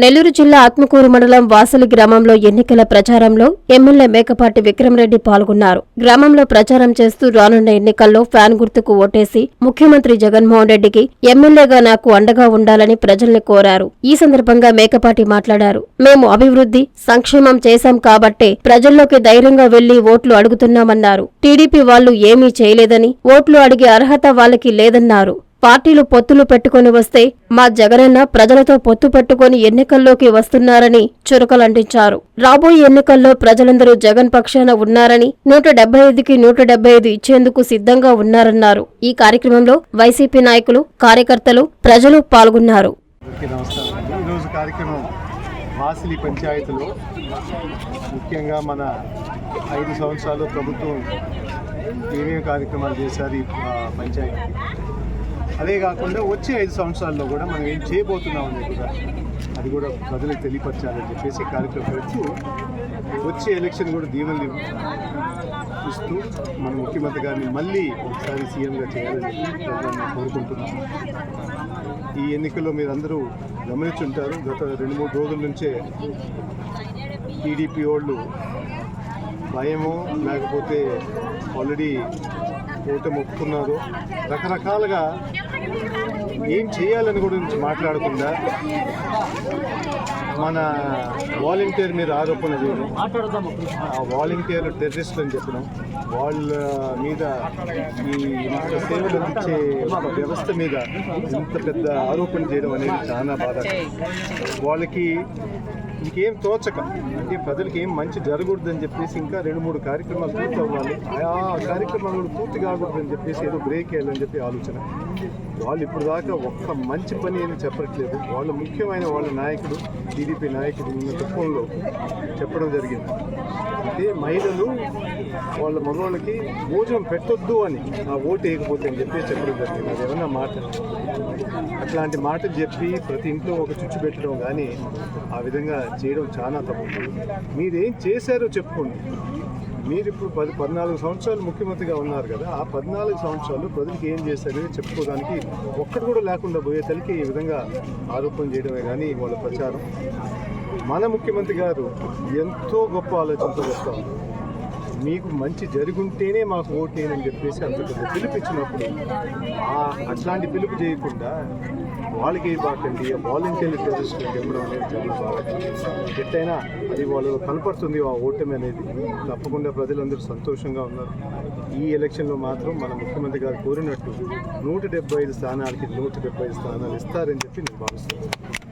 నెల్లూరు జిల్లా ఆత్మకూరు మండలం వాసలి గ్రామంలో ఎన్నికల ప్రచారంలో ఎమ్మెల్యే మేకపాటి విక్రమరెడ్డి పాల్గొన్నారు. గ్రామంలో ప్రచారం చేస్తూ రానున్న ఎన్నికల్లో ఫ్యాన్ గుర్తుకు ఓటేసి ముఖ్యమంత్రి జగన్మోహన్ రెడ్డికి ఎమ్మెల్యేగా నాకు అండగా ఉండాలని ప్రజల్ని కోరారు. ఈ సందర్భంగా మేకపాటి మాట్లాడారు. మేము అభివృద్ధి సంక్షేమం చేశాం కాబట్టే ప్రజల్లోకి ధైర్యంగా వెళ్ళి ఓట్లు అడుగుతున్నామన్నారు. టీడీపీ వాళ్ళు ఏమీ చేయలేదని ఓట్లు అడిగే అర్హత వాళ్ళకి లేదన్నారు. పార్టీలు పొత్తులు పెట్టుకొని వస్తే మా జగనన్న ప్రజలతో పొత్తు పెట్టుకొని ఎన్నికల్లోకి వస్తున్నారని చురకలంటించారు. రాబోయే ఎన్నికల్లో ప్రజలందరూ జగన్ పక్షాన ఉన్నారని నూట డెబ్బై ఐదుకి నూట డెబ్బై ఐదు ఇచ్చేందుకు సిద్ధంగా ఉన్నారన్నారు. ఈ కార్యక్రమంలో వైసీపీ నాయకులు కార్యకర్తలు ప్రజలు పాల్గొన్నారు. వాసిలి పంచాయతీలో. ముఖ్యంగా మన ఐదు సంవత్సరాలు ప్రభుత్వం ఏమేమి కార్యక్రమాలు చేశారు ఈ పంచాయతీ? అదే కాకుండా వచ్చే ఐదు సంవత్సరాల్లో కూడా మనం ఏం చేయబోతున్నాం అనేది కూడా అది కూడా ప్రజలకు తెలియపరచాలని చెప్పేసి కార్యక్రమం పెడుతూ వచ్చే ఎలక్షన్ కూడా దీవెనలు ఇస్తూ మన ముఖ్యమంత్రి గారిని మళ్ళీ ఒకసారి సీఎంగా చేయాలని చెప్పి కోరుకుంటున్నాం. ఈ ఎన్నికల్లో మీరందరూ గమనించుంటారు. గత రెండు మూడు రోజుల నుంచే టీడీపీ వాళ్ళు భయమో లేకపోతే ఆల్రెడీ ఓటమి ఒప్పుకున్నారు రకరకాలుగా ఏం చేయాలని గురించి మాట్లాడకుండా మన వాలంటీర్ మీద ఆరోపణ చేయడం. ఆ వాలంటీర్ టెర్రరిస్ట్ అని చెప్పడం వాళ్ళ మీద ఈ సేవలు అందించే వ్యవస్థ మీద ఇంత పెద్ద ఆరోపణ చేయడం అనేది చాలా బాధ వాళ్ళకి ఇంకేం తోచక. అంటే ప్రజలకి ఏం మంచి జరగకూడదని చెప్పేసి ఇంకా రెండు మూడు కార్యక్రమాలు పూర్తి అవ్వాలి. ఆ కార్యక్రమాలు కూడా పూర్తి కాకూడదని చెప్పేసి ఏదో బ్రేక్ వేయాలని చెప్పి ఆలోచన. వాళ్ళు ఇప్పుడు దాకా ఒక్క మంచి పని అని చెప్పట్లేదు. వాళ్ళ ముఖ్యమైన వాళ్ళ నాయకుడు టీడీపీ నాయకుడు నిన్న కుప్పంలో చెప్పడం జరిగింది. అంటే మహిళలు వాళ్ళ మగవాళ్ళకి భోజనం పెట్టొద్దు అని ఆ ఓటు వేయకపోతే అని చెప్పి చెప్పడం జరిగింది. అది ఏమన్నా మాట? అట్లాంటి మాటలు చెప్పి ప్రతి ఇంట్లో ఒక చుచ్చు పెట్టడం కానీ ఆ విధంగా చేయడం చాలా తప్పు. మీరేం చేశారో చెప్పుకోండి. మీరు ఇప్పుడు పది పద్నాలుగు సంవత్సరాలు ముఖ్యమంత్రిగా ఉన్నారు కదా ఆ పద్నాలుగు సంవత్సరాలు ప్రజలకు ఏం చేశారో చెప్పుకోవడానికి ఒక్కటి కూడా లేకుండా పోయే తలికి ఈ విధంగా ఆరోపణ చేయడమే కానీ వాళ్ళ ప్రచారం. మన ముఖ్యమంత్రి గారు ఎంతో గొప్ప ఆలోచనతో వస్తాం. మీకు మంచి జరుగుంటేనే మాకు ఓటేనని చెప్పేసి అంత పెద్ద పిలుపు ఇచ్చినప్పుడు అట్లాంటి పిలుపు చేయకుండా వాళ్ళకి బాకండి వాలంటీర్ టెరిస్ట్ చెప్పడం అనేది చాలా బాగా ఎట్టయినా అది వాళ్ళు కనపడుతుంది ఆ ఓటమి అనేది. తప్పకుండా ప్రజలందరూ సంతోషంగా ఉన్నారు. ఈ ఎలక్షన్లో మాత్రం మన ముఖ్యమంత్రి గారు కోరినట్టు నూట డెబ్బై ఐదు స్థానాలకి నూట డెబ్బై ఐదు స్థానాలు ఇస్తారని చెప్పి నేను భావిస్తున్నాను.